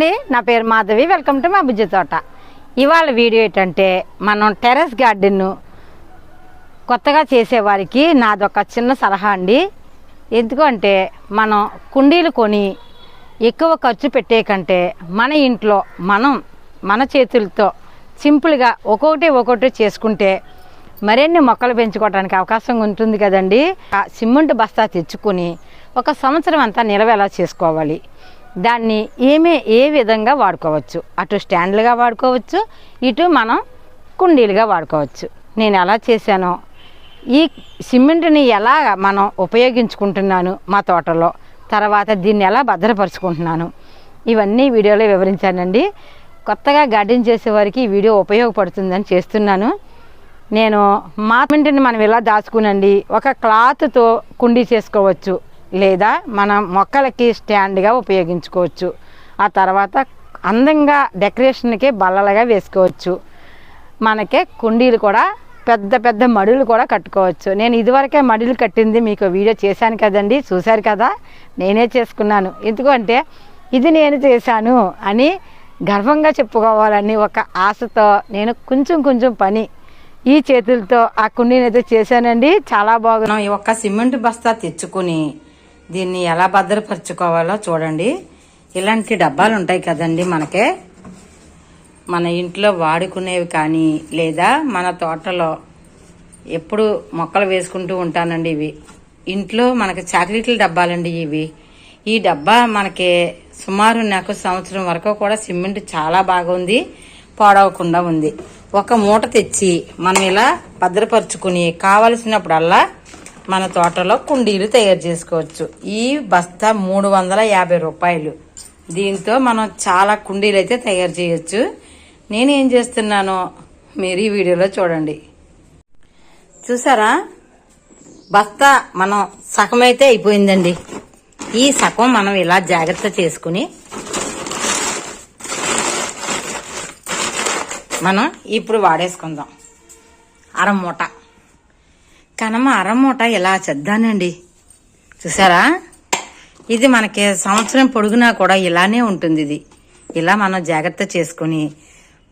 అండి నా పేరు మాధవి. వెల్కమ్ టు మా బుజ్జి తోట. ఇవాళ వీడియో ఏంటంటే మనం టెర్రస్ గార్డెన్ కొత్తగా చేసేవారికి నాదొక చిన్న సలహా అండి. ఎందుకంటే మనం కుండీలు కొని ఎక్కువ ఖర్చు పెట్టే కంటే మన ఇంట్లో మనం మన చేతులతో సింపుల్గా ఒక్కొక్కటి ఒక్కొక్కటి చేసుకుంటే మరిన్ని మొక్కలు పెంచుకోవడానికి అవకాశం ఉంటుంది కదండి. ఆ సిమెంట్ బస్తా తెచ్చుకొని ఒక సంవత్సరం అంతా నిలవేలా చేసుకోవాలి? దాన్ని ఏమే ఏ విధంగా వాడుకోవచ్చు? అటు స్టాండ్లుగా వాడుకోవచ్చు ఇటు మనం కుండీలుగా వాడుకోవచ్చు. నేను ఎలా చేశానో ఈ సిమెంట్ని ఎలా మనం ఉపయోగించుకుంటున్నాను మా తోటలో తర్వాత దీన్ని ఎలా భద్రపరుచుకుంటున్నాను ఇవన్నీ వీడియోలో వివరించానండి. కొత్తగా గార్డెన్ చేసేవారికి ఈ వీడియో ఉపయోగపడుతుందని చేస్తున్నాను. నేను మా సిమెంట్ని మనం ఇలా దాచుకునండి ఒక క్లాత్తో కుండీ చేసుకోవచ్చు. లేదా మనం మొక్కలకి స్టాండ్గా ఉపయోగించుకోవచ్చు. ఆ తర్వాత అందంగా డెకరేషన్కి బల్లలుగా వేసుకోవచ్చు. మనకే కుండీలు కూడా పెద్ద పెద్ద మడులు కూడా కట్టుకోవచ్చు. నేను ఇదివరకే మడులు కట్టింది మీకు వీడియో చేశాను కదండి చూశారు కదా? నేనే చేసుకున్నాను. ఎందుకంటే ఇది నేను చేశాను అని గర్వంగా చెప్పుకోవాలని ఒక ఆశతో నేను కొంచెం కొంచెం పని ఈ చేతులతో ఆ కుండీని అయితే చేశానండి. చాలా బాగున్నాం ఈ ఒక్క సిమెంట్ బస్తా తెచ్చుకుని దీన్ని ఎలా భద్రపరచుకోవాలో చూడండి. ఇలాంటి డబ్బాలు ఉంటాయి కదండి మనకే. మన ఇంట్లో వాడుకునేవి కానీ లేదా మన తోటలో ఎప్పుడు మొక్కలు వేసుకుంటూ ఉంటానండి ఇవి. ఇంట్లో మనకి చాక్లెట్ల డబ్బాలండి ఇవి. ఈ డబ్బా మనకి సుమారు నాకు సంవత్సరం వరకు కూడా సిమెంట్ చాలా బాగుంది పాడవకుండా ఉంది. ఒక మూట తెచ్చి మనం ఇలా భద్రపరుచుకుని కావలసినప్పుడల్లా మన తోటలో కుండీలు తయారు చేసుకోవచ్చు. ఈ బస్తా మూడు వందల యాభై రూపాయలు. దీంతో మనం చాలా కుండీలు అయితే తయారు చేయొచ్చు. నేను ఏం చేస్తున్నానో మీరు ఈ వీడియోలో చూడండి. చూసారా? బస్తా మనం సగం అయితే అయిపోయిందండి. ఈ సగం మనం ఇలా జాగ్రత్త చేసుకుని మనం ఇప్పుడు వాడేసుకుందాం. అరమూట. కనమ అరమూట ఇలా చెద్దానండి? చూసారా? ఇది మనకి సంవత్సరం పొడుగునా కూడా ఇలానే ఉంటుంది ఇది. ఇలా మనం జాగ్రత్త చేసుకుని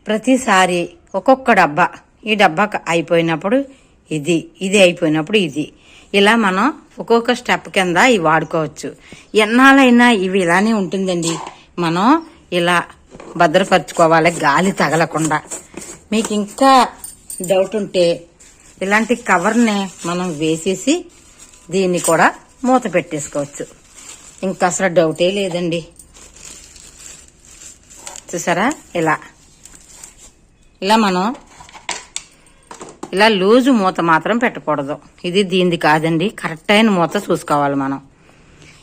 ప్రతిసారి ఒక్కొక్క డబ్బా ఈ డబ్బా అయిపోయినప్పుడు ఇది ఇది అయిపోయినప్పుడు ఇది. ఇలా మనం ఒక్కొక్క స్టెప్ కింద ఇవి వాడుకోవచ్చు. ఎన్నాళ్ళైనా ఇవి ఇలానే ఉంటుందండి. మనం ఇలా భద్రపరచుకోవాలి గాలి తగలకుండా. మీకు ఇంకా డౌట్ ఉంటే ఇలాంటి కవర్ని మనం వేసేసి దీన్ని కూడా మూత పెట్టేసుకోవచ్చు. ఇంకా అసలు డౌటే లేదండి. చూసారా? ఇలా. ఇలా మనం ఇలా లూజు మూత మాత్రం పెట్టకూడదు. ఇది దీనిది కాదండి. కరెక్ట్ అయిన మూత చూసుకోవాలి మనం.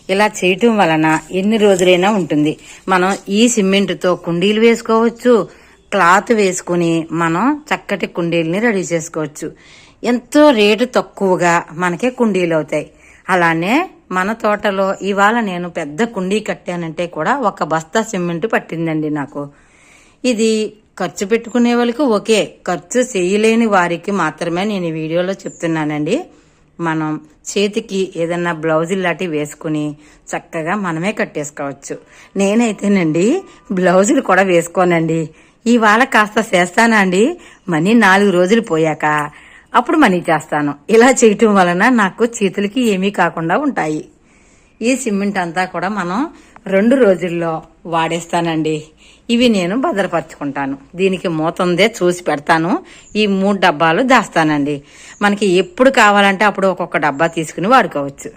ఇలా చేయటం వలన ఎన్ని రోజులైనా ఉంటుంది. మనం ఈ సిమెంట్తో కుండీలు వేసుకోవచ్చు. క్లాత్ వేసుకుని మనం చక్కటి కుండీలని రెడీ చేసుకోవచ్చు. ఎంతో రేటు తక్కువగా మనకే కుండీలు అవుతాయి అలానే మన తోటలో ఇవాళ నేను పెద్ద కుండీ కట్టానంటే కూడా ఒక బస్తా సిమెంట్ పట్టిందండి నాకు. ఇది ఖర్చు పెట్టుకునే వాళ్ళకి ఓకే ఖర్చు చేయలేని వారికి మాత్రమే నేను ఈ వీడియోలో చెప్తున్నానండి. మనం చేతికి ఏదన్నా బ్లౌజులు లాంటివి వేసుకుని చక్కగా మనమే కట్టేసుకోవచ్చు. నేనైతేనండి బ్లౌజులు కూడా వేసుకోనండి. ఇవాళ కాస్త చేస్తానా అండి? మనీ నాలుగు రోజులు పోయాక. అప్పుడు మనీ చేస్తాను. ఇలా చేయటం వలన నాకు చేతులకి ఏమీ కాకుండా ఉంటాయి. ఈ సిమెంట్ అంతా కూడా మనం రెండు రోజుల్లో వాడేస్తానండి. ఇవి నేను భద్రపరచుకుంటాను. దీనికి మూత ఉందే చూసి పెడతాను. ఈ మూడు డబ్బాలు దాస్తానండి. మనకి ఎప్పుడు కావాలంటే అప్పుడు ఒక్కొక్క డబ్బా తీసుకుని వాడుకోవచ్చు.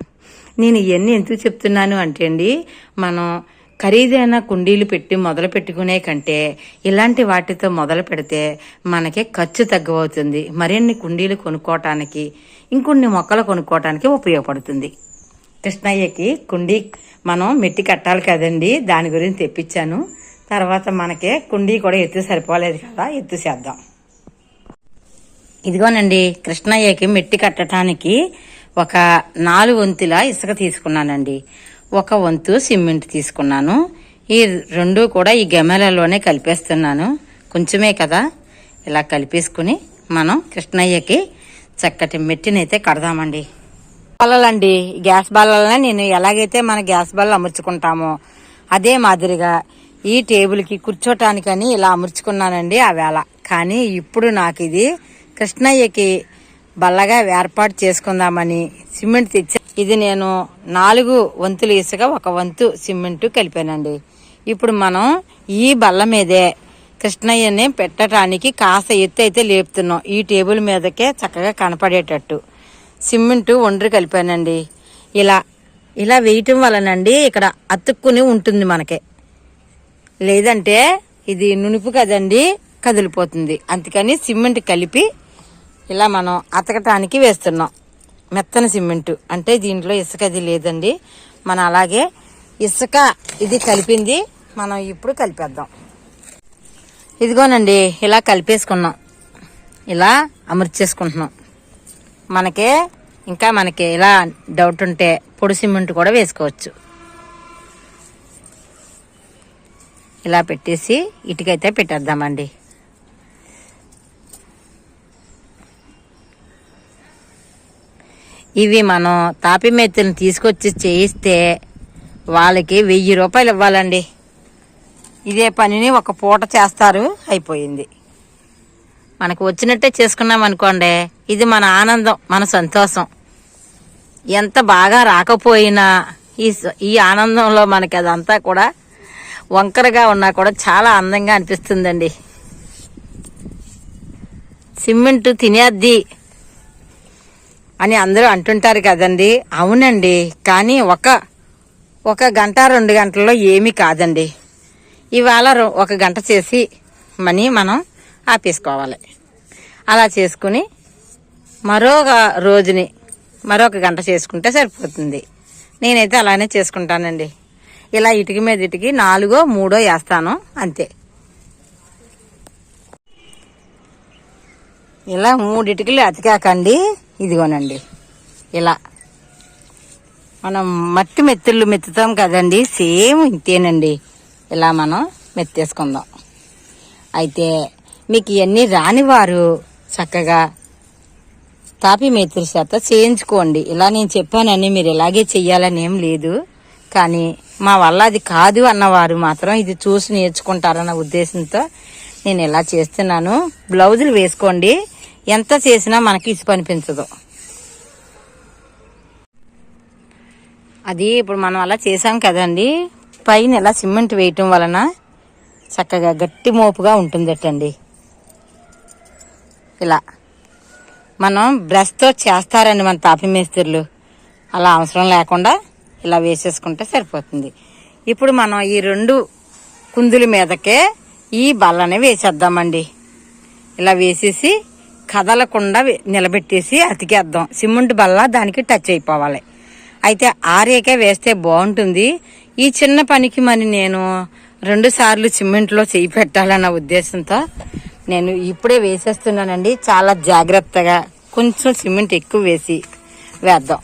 నేను ఇవన్నీ ఎందుకు చెప్తున్నాను అంటే అండి మనం ఖరీదైన కుండీలు పెట్టి మొదలు పెట్టుకునే కంటే ఇలాంటి వాటితో మొదలు పెడితే మనకి ఖర్చు తగ్గవుతుంది మరిన్ని కుండీలు కొనుక్కోవటానికి ఇంకొన్ని మొక్కలు కొనుక్కోవటానికి ఉపయోగపడుతుంది. కృష్ణయ్యకి కుండీ మనం మెట్టి కట్టాలి కదండి దాని గురించి తెప్పించాను. తర్వాత మనకి కుండీ కూడా ఎత్తు సరిపోలేదు కదా ఎత్తు చేద్దాం. ఇదిగోనండి కృష్ణయ్యకి మెట్టి కట్టడానికి ఒక నాలుగు వంతుల ఇసుక తీసుకున్నానండి. ఒక వంతు సిమెంట్ తీసుకున్నాను. ఈ రెండు కూడా ఈ గమెలలోనే కలిపేస్తున్నాను. కొంచెమే కదా. ఇలా కలిపేసుకుని మనం కృష్ణయ్యకి చక్కటి మెట్టినైతే కడదామండి. బల్లలండి గ్యాస్ బల్లలనే నేను ఎలాగైతే మన గ్యాస్ బల్ల అమర్చుకుంటామో అదే మాదిరిగా ఈ టేబుల్కి కూర్చోటానికని ఇలా అమర్చుకున్నానండి ఆ వేళ. కానీ ఇప్పుడు నాకు ఇది కృష్ణయ్యకి బల్లగా ఏర్పాటు చేసుకుందామని సిమెంట్ తెచ్చా ఇది నేను నాలుగు వంతులు ఇసుక ఒక వంతు సిమెంట్ కలిపానండి. ఇప్పుడు మనం ఈ బల్ల మీదే కృష్ణయ్యని పెట్టడానికి కాస్త ఎత్తు అయితే లేపుతున్నాం. ఈ టేబుల్ మీదకే చక్కగా కనపడేటట్టు. సిమెంట్ ఒండ్రి కలిపానండి. ఇలా ఇలా వేయటం వలనండి ఇక్కడ అతుక్కుని ఉంటుంది మనకి. లేదంటే ఇది నునుపు కదండి కదిలిపోతుంది. అందుకని సిమెంట్ కలిపి ఇలా మనం అతకటానికి వేస్తున్నాం. మెత్తని సిమెంటు. అంటే దీంట్లో ఇసుక అది లేదండి. మనం అలాగే ఇసుక ఇది కలిపింది మనం ఇప్పుడు కలిపేద్దాం. ఇదిగోనండి ఇలా కలిపేసుకున్నాం. ఇలా అమర్చేసుకుంటున్నాం. మనకే ఇంకా మనకి ఇలా డౌట్ ఉంటే పొడి సిమెంట్ కూడా వేసుకోవచ్చు. ఇలా పెట్టేసి ఇటుకైతే పెట్టేద్దామండి. ఇవి మనం తాపి తీసుకొచ్చి చేయిస్తే వాళ్ళకి వెయ్యి రూపాయలు ఇవ్వాలండి. ఇదే పనిని ఒక పూట చేస్తారు అయిపోయింది. మనకు వచ్చినట్టే చేసుకున్నాం అనుకోండి ఇది మన ఆనందం మన సంతోషం. ఎంత బాగా రాకపోయినా ఈ ఈ ఆనందంలో మనకి అదంతా కూడా వంకరగా ఉన్నా కూడా చాలా అందంగా అనిపిస్తుందండి. సిమెంట్ తినేద్ది అని అందరూ అంటుంటారు కదండి. అవునండి. కానీ ఒక ఒక గంట రెండు గంటల్లో ఏమీ కాదండి. ఇవాళ ఒక గంట చేసి మనీ మనం ఆపేసుకోవాలి. అలా చేసుకుని మరొక రోజుని మరొక గంట చేసుకుంటే సరిపోతుంది. నేనైతే అలానే చేసుకుంటానండి. ఇలా ఇటుక మీద ఇటుకి నాలుగో మూడో వేస్తాను. అంతే. ఇలా మూడిటికలు అతికాకండి. ఇదిగోనండి. ఇలా. మనం మట్టి మెత్తుళ్ళు మెత్తుతాం కదండి సేమ్ ఇంతేనండి. ఇలా మనం మెత్తేసుకుందాం. అయితే మీకు ఇవన్నీ రాని వారు చక్కగా తాపి మెత్తుల చేత చేయించుకోండి. ఇలా నేను చెప్పానని మీరు ఇలాగే చెయ్యాలని ఏం లేదు. కానీ మా వల్ల అది కాదు అన్నవారు మాత్రం ఇది చూసి నేర్చుకుంటారన్న ఉద్దేశంతో నేను ఇలా చేస్తున్నాను. బ్లౌజులు వేసుకోండి. ఎంత చేసినా మనకి ఇసుపు అనిపించదు. అది ఇప్పుడు మనం అలా చేసాం కదండి. పైన ఇలా సిమెంట్ వేయటం వలన చక్కగా గట్టి మోపుగా ఉంటుందటండి. ఇలా మనం బ్రష్తో చేస్తారండి మన తాపి మేస్త్రులు. అలా అవసరం లేకుండా ఇలా వేసేసుకుంటే సరిపోతుంది. ఇప్పుడు మనం ఈ రెండు కుందుల మీదకే ఈ బల్లని వేసేద్దామండి. ఇలా వేసేసి కదలకుండా నిలబెట్టేసి అతికేద్దాం. సిమెంట్ బల్ల దానికి టచ్ అయిపోవాలి. అయితే ఆరేకే వేస్తే బాగుంటుంది. ఈ చిన్న పనికి మరి నేను రెండు సార్లు సిమెంట్లో చేయి పెట్టాలన్న ఉద్దేశంతో నేను ఇప్పుడే వేసేస్తున్నానండి. చాలా జాగ్రత్తగా కొంచెం సిమెంట్ ఎక్కువ వేసి వేద్దాం.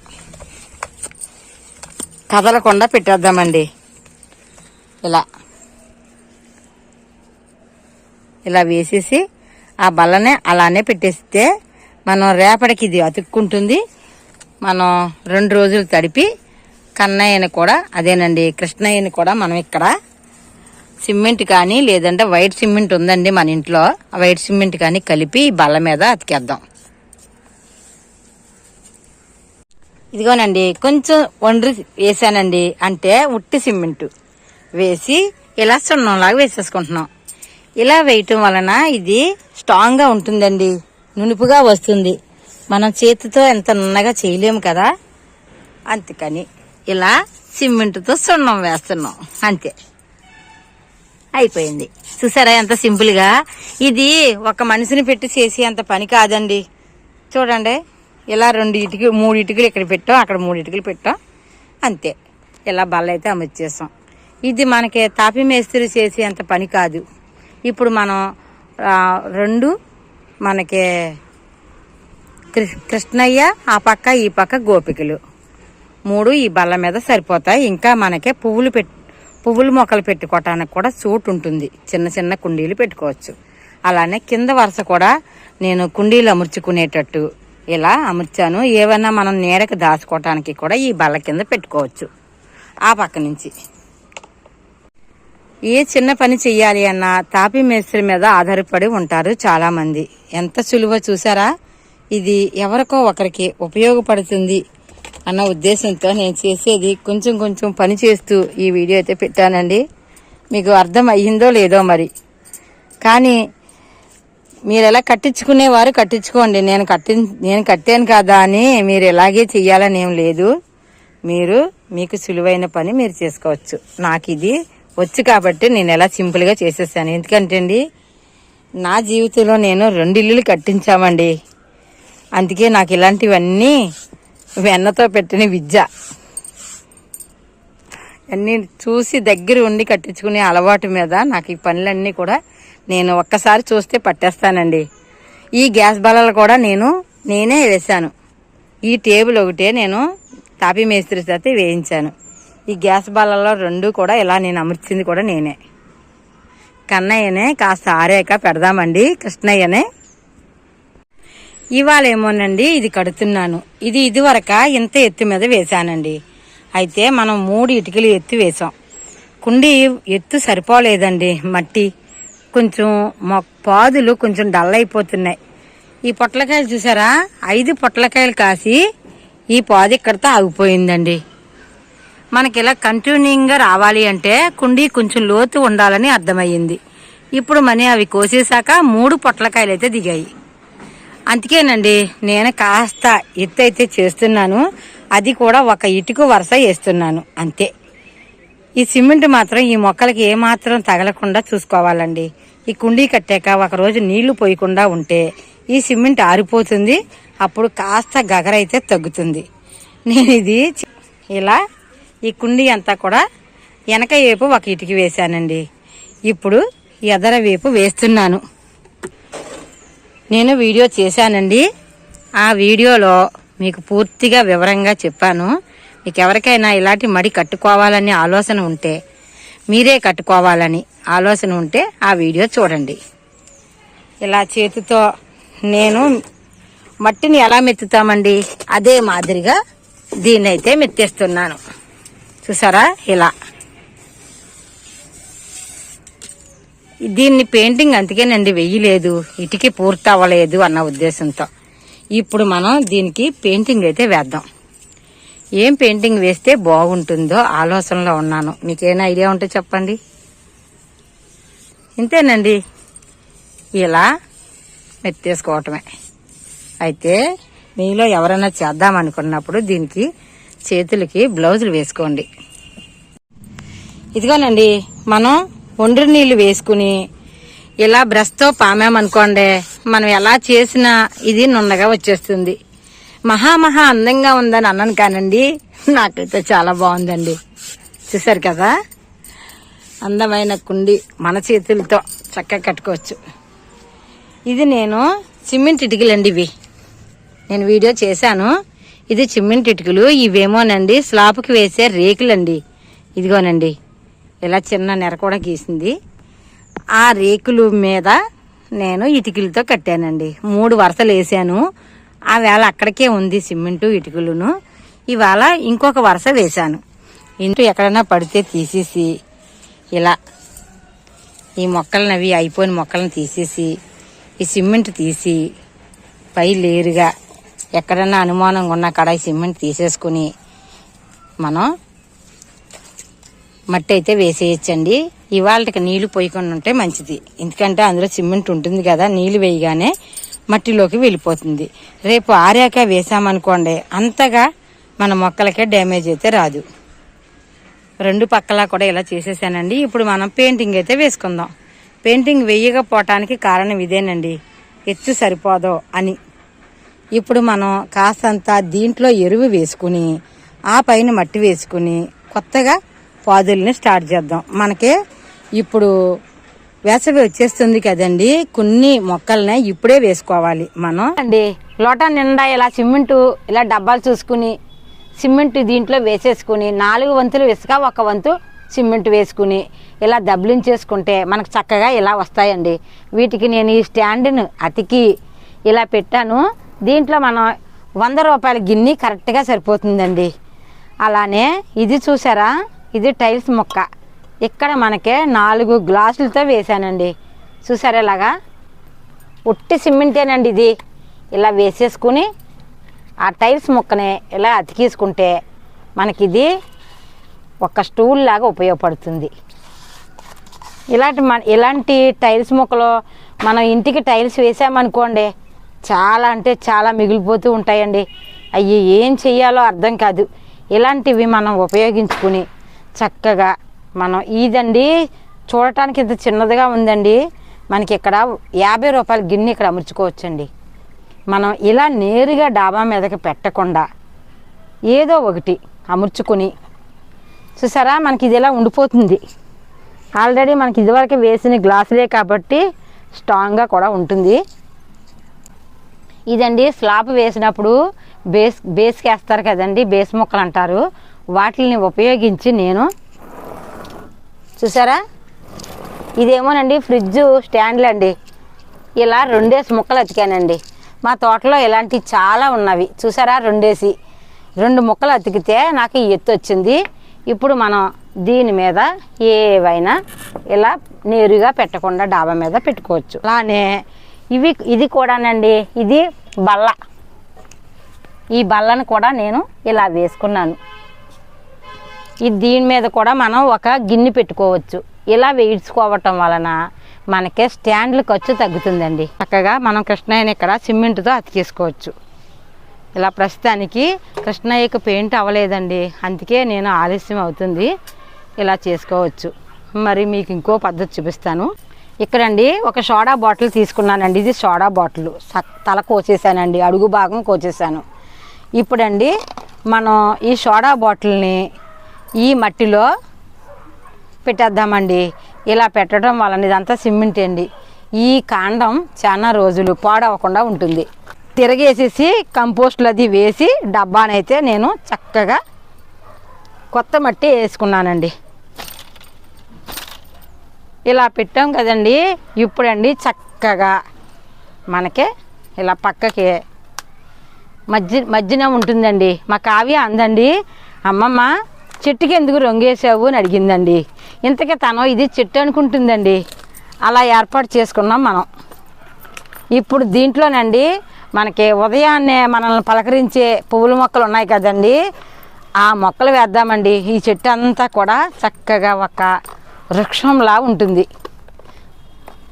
కదలకుండా పెట్టేద్దామండి. ఇలా. ఇలా వేసేసి ఆ బల్లనే అలానే పెట్టేస్తే మనం రేపటికి ఇది అతుక్కుంటుంది. మనం రెండు రోజులు తడిపి కన్నయ్యని కూడా అదేనండి కృష్ణయ్యని కూడా మనం ఇక్కడ సిమెంట్ కానీ లేదంటే వైట్ సిమెంట్ ఉందండి మన ఇంట్లో. ఆ వైట్ సిమెంట్ కానీ కలిపి బల్ల మీద అతికేద్దాం. ఇదిగోనండి కొంచెం వండ్రి వేసానండి. అంటే ఉట్టి సిమెంట్ వేసి ఇలా సున్నంలాగా వేసేసుకుంటున్నాం. ఇలా వేయటం వలన ఇది స్ట్రాంగ్గా ఉంటుందండి. నునుపుగా వస్తుంది. మనం చేతితో ఎంత నున్నగా చేయలేము కదా? అందుకని ఇలా సిమెంట్తో సున్నం వేస్తున్నాం. అంతే. అయిపోయింది. చూసారా ఎంత సింపుల్గా? ఇది ఒక మనిషిని పెట్టి చేసి అంత పని కాదండి. చూడండి. ఇలా రెండు ఇటుకలు మూడు ఇటుకలు ఇక్కడ పెట్టాం అక్కడ మూడు ఇటుకలు పెట్టాం. అంతే. ఇలా బల్ల అయితే అమర్చేసాం. ఇది మనకి తాపి మేస్త్రి చేసి అంత పని కాదు. ఇప్పుడు మనం రెండు మనకి కృష్ణయ్య ఆ పక్క ఈ పక్క గోపికలు. మూడు ఈ బల్ల మీద సరిపోతాయి. ఇంకా మనకి పువ్వులు పెట్ పువ్వులు మొక్కలు పెట్టుకోవటానికి కూడా చోటు ఉంటుంది. చిన్న చిన్న కుండీలు పెట్టుకోవచ్చు. అలానే కింద వరుస కూడా నేను కుండీలు అమర్చుకునేటట్టు ఇలా అమర్చాను. ఏవైనా మనం నేరకు దాచుకోవటానికి కూడా ఈ బల్ల కింద పెట్టుకోవచ్చు. ఆ పక్క నుంచి. ఏ చిన్న పని చెయ్యాలి అన్న తాపి మేస్త్రి మీద ఆధారపడి ఉంటారు చాలామంది. ఎంత సులువ చూసారా? ఇది ఎవరికో ఒకరికి ఉపయోగపడుతుంది అన్న ఉద్దేశంతో నేను చేసేది కొంచెం కొంచెం పని చేస్తూ ఈ వీడియో అయితే పెట్టానండి. మీకు అర్థం అయ్యిందో లేదో మరి. కానీ మీరు ఎలా కట్టించుకునేవారు కట్టించుకోండి. నేను కట్టి నేను కట్టాను కదా అని మీరు ఇలాగే చెయ్యాలని ఏం లేదు. మీరు మీకు సులువైన పని మీరు చేసుకోవచ్చు. నాకు ఇది వచ్చు కాబట్టి నేను ఎలా సింపుల్గా చేసేసాను. ఎందుకంటే అండి నా జీవితంలో నేను రెండు ఇల్లులు కట్టించామండి. అందుకే నాకు ఇలాంటివన్నీ వెన్నతో పెట్టిన విద్య. అన్నీ చూసి దగ్గర ఉండి కట్టించుకునే అలవాటు మీద నాకు ఈ పనులన్నీ కూడా నేను ఒక్కసారి చూస్తే పట్టేస్తానండి. ఈ గ్యాస్ బలాలు కూడా నేను నేనే వేశాను. ఈ టేబుల్ ఒకటే నేను తాపీ మేస్త్రి చేత వేయించాను. ఈ గ్యాస్ బలాల్లో రెండు కూడా ఇలా నేను అమర్చింది కూడా నేనే. కన్నయ్యనే కాస్త ఆరాక పెడదామండి కృష్ణయ్యనే. ఇవాళ ఏమోనండి ఇది కడుతున్నాను. ఇది ఇదివరక ఇంత ఎత్తు మీద వేశానండి. అయితే మనం మూడు ఇటుకలు ఎత్తు వేసాం కుండి ఎత్తు సరిపోలేదండి మట్టి. కొంచెం మొ పాదులు కొంచెం డల్ అయిపోతున్నాయి. ఈ పొట్లకాయలు చూసారా? ఐదు పొట్లకాయలు కాసి ఈ పాదు ఇక్కడితో ఆగిపోయిందండి. మనకి ఇలా కంటిన్యూగా రావాలి అంటే కుండీ కొంచెం లోతు ఉండాలని అర్థమయ్యింది. ఇప్పుడు మనీ అవి కోసేశాక మూడు పొట్లకాయలు అయితే దిగాయి. అందుకేనండి నేను కాస్త ఎత్తు అయితే చేస్తున్నాను. అది కూడా ఒక ఇటుకు వరుస వేస్తున్నాను. అంతే. ఈ సిమెంట్ మాత్రం ఈ మొక్కలకి ఏమాత్రం తగలకుండా చూసుకోవాలండి. ఈ కుండీ కట్టాక ఒక రోజు నీళ్ళు పోయకుండా ఉంటే ఈ సిమెంట్ ఆరిపోతుంది. అప్పుడు కాస్త గగరైతే తగ్గుతుంది. నేను ఇది ఇలా ఈ కుండీ అంతా కూడా వెనక వైపు ఒక ఇటుక వేశానండి. ఇప్పుడు ఎదర వైపు వేస్తున్నాను. నేను వీడియో చేశానండి. ఆ వీడియోలో మీకు పూర్తిగా వివరంగా చెప్పాను. మీకు ఎవరికైనా ఇలాంటి మడి కట్టుకోవాలని ఆలోచన ఉంటే మీరే కట్టుకోవాలని ఆలోచన ఉంటే ఆ వీడియో చూడండి. ఇలా చేతితో నేను మట్టిని ఎలా మెత్తుతామండి? అదే మాదిరిగా దీన్నైతే మెత్తేస్తున్నాను. చూసారా? ఇలా. దీన్ని పెయింటింగ్ అందుకేనండి వెయ్యలేదు. ఇటుకి పూర్తి అవ్వలేదు అన్న ఉద్దేశంతో. ఇప్పుడు మనం దీనికి పెయింటింగ్ అయితే వేద్దాం. ఏం పెయింటింగ్ వేస్తే బాగుంటుందో ఆలోచనలో ఉన్నాను. మీకేమైనా ఐడియా ఉంటే చెప్పండి. ఇంతేనండి. ఇలా మెత్తేసుకోవటమే. అయితే మీలో ఎవరైనా చేద్దామనుకున్నప్పుడు దీనికి చేతులకి బ్లౌజులు వేసుకోండి. ఇదిగోనండి మనం ఒండ్రి నీళ్ళు వేసుకుని ఇలా బ్రష్తో పామామనుకోండి మనం ఎలా చేసినా ఇది నున్నగా వచ్చేస్తుంది. మహా మహా అందంగా ఉందని అన్నాను కానండి నాకైతే చాలా బాగుందండి. చూసారు కదా? అందమైన కుండి మన చేతులతో చక్కగా కట్టుకోవచ్చు. ఇది నేను సిమెంట్ ఇటుకలండి ఇవి. నేను వీడియో చేశాను. ఇది సిమెంట్ ఇటుకలు ఇవేమోనండి స్లాబ్కి వేసే రేకులండి. ఇదిగోనండి ఇలా చిన్న నెర కూడా గీసింది. ఆ రేకులు మీద నేను ఇటుకలతో కట్టానండి. మూడు వరుసలు వేసాను. ఆ వేళ అక్కడికే ఉంది సిమెంటు ఇటుకలును. ఇవాళ ఇంకొక వరుస వేశాను. ఇంటూ ఎక్కడైనా పడితే తీసేసి ఇలా ఈ మొక్కలను అవి అయిపోయిన మొక్కలను తీసేసి ఈ సిమెంట్ తీసి పై లేరుగా ఎక్కడన్నా అనుమానంగా ఉన్న కడాయి ఈ సిమెంట్ తీసేసుకుని మనం మట్టి అయితే వేసేయచ్చండి. ఇవాళకి నీళ్ళు పోయకుండా ఉంటే మంచిది. ఎందుకంటే అందులో సిమెంట్ ఉంటుంది కదా నీళ్ళు వేయగానే మట్టిలోకి వెళ్ళిపోతుంది. రేపు ఆరాక వేసామనుకోండి అంతగా మన మొక్కలకే డ్యామేజ్ అయితే రాదు. రెండు పక్కలా కూడా ఇలా చేసేసానండి. ఇప్పుడు మనం పెయింటింగ్ అయితే వేసుకుందాం. పెయింటింగ్ వేయకపోవటానికి కారణం ఇదేనండి. ఎత్తు సరిపోదో అని. ఇప్పుడు మనం కాసంత దీంట్లో ఎరువు వేసుకుని ఆ పైన మట్టి వేసుకుని కొత్తగా పాదుల్ని స్టార్ట్ చేద్దాం. మనకి ఇప్పుడు వేసవి వచ్చేస్తుంది కదండి. కొన్ని మొక్కల్ని ఇప్పుడే వేసుకోవాలి మనం. అండి లోటా నిండా ఇలా సిమెంటు ఇలా డబ్బాలు చూసుకుని సిమెంట్ దీంట్లో వేసేసుకుని నాలుగు వంతులు ఇసుక ఒక వంతు సిమెంట్ వేసుకుని ఇలా దబ్లించేసుకుంటే మనకు చక్కగా ఇలా వస్తాయండి. వీటికి నేను ఈ స్టాండ్ను అతికి ఇలా పెట్టాను. దీంట్లో మనం వంద రూపాయల గిన్నె కరెక్ట్గా సరిపోతుందండి. అలానే ఇది చూసారా? ఇది టైల్స్ మొక్క. ఇక్కడ మనకే నాలుగు గ్లాసులతో వేసానండి చూసారా ఇలాగా? ఉట్టి సిమెంటేనండి ఇది. ఇలా వేసేసుకుని ఆ టైల్స్ ముక్కని ఇలా అతికేసుకుంటే మనకి ఇది ఒక స్టూల్ లాగా ఉపయోగపడుతుంది. ఇలాంటి మన ఇలాంటి టైల్స్ ముక్కలు మనం ఇంటికి టైల్స్ వేసామనుకోండి చాలా అంటే చాలా మిగిలిపోతూ ఉంటాయండి. అవి ఏం చెయ్యాలో అర్థం కాదు. ఇలాంటివి మనం ఉపయోగించుకుని చక్కగా మనం ఇదండి చూడటానికి ఇంత చిన్నదిగా ఉందండి. మనకి ఇక్కడ యాభై రూపాయల గిన్నె ఇక్కడ అమర్చుకోవచ్చండి. మనం ఇలా నేరుగా డాబా మీదకి పెట్టకుండా ఏదో ఒకటి అమర్చుకుని చూసారా? మనకి ఇది ఇలా ఉండిపోతుంది. ఆల్రెడీ మనకి ఇదివరకు వేసిన గ్లాసులే కాబట్టి స్ట్రాంగ్గా కూడా ఉంటుంది. ఇదండి స్లాబ్ వేసినప్పుడు బేస్ బేస్కి వేస్తారు కదండి బేస్ ముక్కలు అంటారు. వాటిని ఉపయోగించి నేను చూసారా? ఇదేమోనండి ఫ్రిడ్జ్ స్టాండ్లు అండి ఇలా రెండేసి ముక్కలు అతికానండి. మా తోటలో ఇలాంటివి చాలా ఉన్నవి. చూసారా? రెండేసి. రెండు ముక్కలు అతికితే నాకు ఈ ఎత్తు వచ్చింది. ఇప్పుడు మనం దీని మీద ఏవైనా ఇలా నేరుగా పెట్టకుండా డాబా మీద పెట్టుకోవచ్చు. అలానే ఇవి ఇది కూడానండి. ఇది బల్ల. ఈ బల్లను కూడా నేను ఇలా వేసుకున్నాను. ఇది దీని మీద కూడా మనం ఒక గిన్నె పెట్టుకోవచ్చు. ఇలా వేయించుకోవటం వలన మనకి స్టాండ్ల ఖర్చు తగ్గుతుందండి. చక్కగా మనం కృష్ణయ్యని ఇక్కడ సిమెంట్తో అతికేసుకోవచ్చు ఇలా ప్రస్తుతానికి కృష్ణయ్యకు పెయింట్ అవ్వలేదండి. అందుకే నేను ఆలస్యం అవుతుంది. ఇలా చేసుకోవచ్చు. మరి మీకు ఇంకో పద్ధతి చూపిస్తాను. ఇక్కడండి ఒక సోడా బాటిల్ తీసుకున్నానండి. ఇది సోడా బాటిల్. తల కోసేసానండి. అడుగు భాగం కోసేసాను. ఇప్పుడండి మనం ఈ సోడా బాటిల్ని ఈ మట్టిలో పెట్టేద్దామండి. ఇలా పెట్టడం వలన ఇదంతా సిమెంట్ అండి. ఈ కాండం చాలా రోజులు పాడవకుండా ఉంటుంది. తిరగేసేసి కంపోస్ట్లు అది వేసి డబ్బానైతే నేను చక్కగా కొత్త మట్టి వేసుకున్నానండి. ఇలా పెట్టాం కదండి. ఇప్పుడండి చక్కగా మనకి ఇలా పక్కకి మధ్య మధ్యన ఉంటుందండి. మా కావ్య అందండి. అమ్మమ్మ చెట్టుకి ఎందుకు రొంగేసావు అని అడిగిందండి. ఇంతకీ తను ఇది చెట్టు అనుకుంటుందండి. అలా ఏర్పాటు చేసుకున్నాం మనం. ఇప్పుడు దీంట్లోనండి మనకి ఉదయాన్నే మనల్ని పలకరించే పువ్వుల మొక్కలు ఉన్నాయి కదండి. ఆ మొక్కలు వేద్దామండి. ఈ చెట్టు అంతా కూడా చక్కగా ఒక వృక్షంలా ఉంటుంది.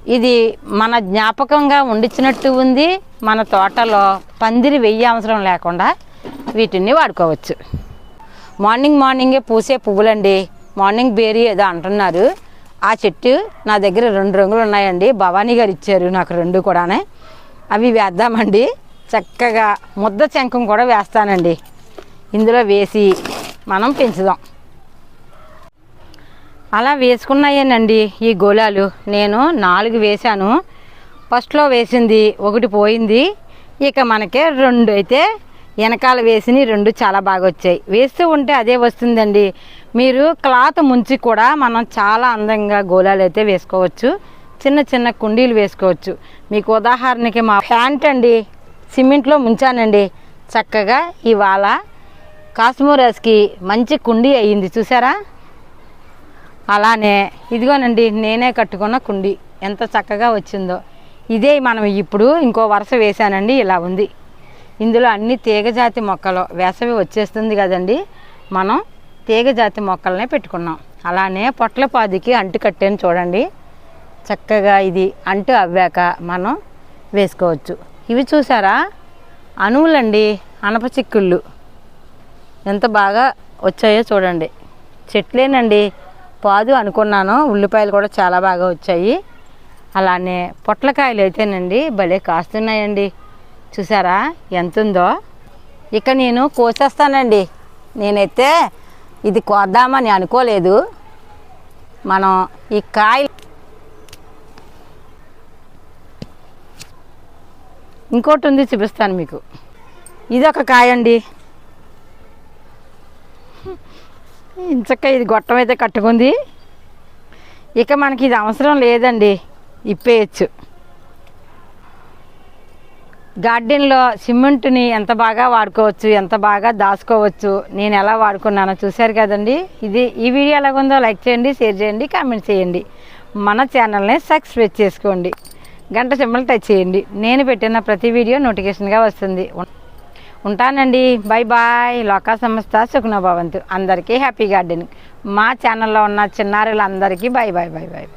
ఇది మన జ్ఞాపకంగా ఉండిచ్చినట్టు ఉంది. మన తోటలో పందిరి వెయ్యి అవసరం లేకుండా వీటిని వాడుకోవచ్చు. మార్నింగ్ మార్నింగే పూసే పువ్వులండి. మార్నింగ్ బేరీ ఏదో అంటున్నారు. ఆ చెట్టు నా దగ్గర రెండు రంగులు ఉన్నాయండి. భవానీ గారు ఇచ్చారు నాకు రెండు కూడానే. అవి వేద్దామండి. చక్కగా ముద్ద శంఖం కూడా వేస్తానండి. ఇందులో వేసి మనం పెంచుదాం. అలా వేసుకున్నాయేనండి ఈ గోళాలు. నేను నాలుగు వేశాను. ఫస్ట్లో వేసింది ఒకటి పోయింది. ఇక మనకే రెండు అయితే వెనకాల వేసినవి రెండు చాలా బాగా వచ్చాయి. వేస్తూ ఉంటే అదే వస్తుందండి. మీరు క్లాత్ ముంచి కూడా మనం చాలా అందంగా గోళాలు అయితే వేసుకోవచ్చు. చిన్న చిన్న కుండీలు వేసుకోవచ్చు. మీకు ఉదాహరణకి మా ప్యాంట్ అండి సిమెంట్లో ముంచానండి. చక్కగా ఇవాళ కాస్మోరాస్కి మంచి కుండీ అయ్యింది. చూసారా? అలానే ఇదిగోనండి నేనే కట్టుకున్న కుండి. ఎంత చక్కగా వచ్చిందో. ఇదే మనం ఇప్పుడు ఇంకో వరుస వేసానండి ఇలా ఉంది. ఇందులో అన్ని తీగజాతి మొక్కలు వేసవి వచ్చేస్తుంది కదండి. మనం తీగజాతి మొక్కలనే పెట్టుకున్నాం. అలానే పొట్లపాదికి అంటు కట్టాను చూడండి. చక్కగా ఇది అంటు అవ్వాక మనం వేసుకోవచ్చు. ఇవి చూసారా? అణువులండి అనప చిక్కుళ్ళు. ఎంత బాగా వచ్చాయో చూడండి. చెట్లేనండి. పాదు అనుకున్నాను. ఉల్లిపాయలు కూడా చాలా బాగా వచ్చాయి. అలానే పొట్లకాయలు అయితేనండి భలే కాస్తున్నాయండి. చూసారా? ఎంత ఉందో ఇక నేను కోసేస్తానండి. నేనైతే ఇది కోద్దామని అనుకోలేదు. మనం ఈ కాయ ఇంకోటి ఉంది చూపిస్తాను మీకు. ఇది ఒక కాయ అండి ఇంచక్క ఇది గొట్టం అయితే కట్టుకుంది. ఇక మనకి ఇది అవసరం లేదండి. ఇప్పేయచ్చు. గార్డెన్లో సిమెంట్ని ఎంత బాగా వాడుకోవచ్చు ఎంత బాగా దాచుకోవచ్చు నేను ఎలా వాడుకున్నానో చూశారు కదండి. ఇది ఈ వీడియో ఎలాగుందో లైక్ చేయండి షేర్ చేయండి కామెంట్ చేయండి. మన ఛానల్ని సబ్స్క్రైబ్ చేసుకోండి. గంట సింబల్ టచ్ చేయండి. నేను పెట్టిన ప్రతి వీడియో నోటిఫికేషన్గా వస్తుంది. ఉంటానండి. బాయ్ బాయ్ లోకా సంస్థ సుఖనభవంతు అందరికీ హ్యాపీ గార్డెనింగ్. మా ఛానల్లో ఉన్న చిన్నారులందరికీ బాయ్ బాయ్ బాయ్ బాయ్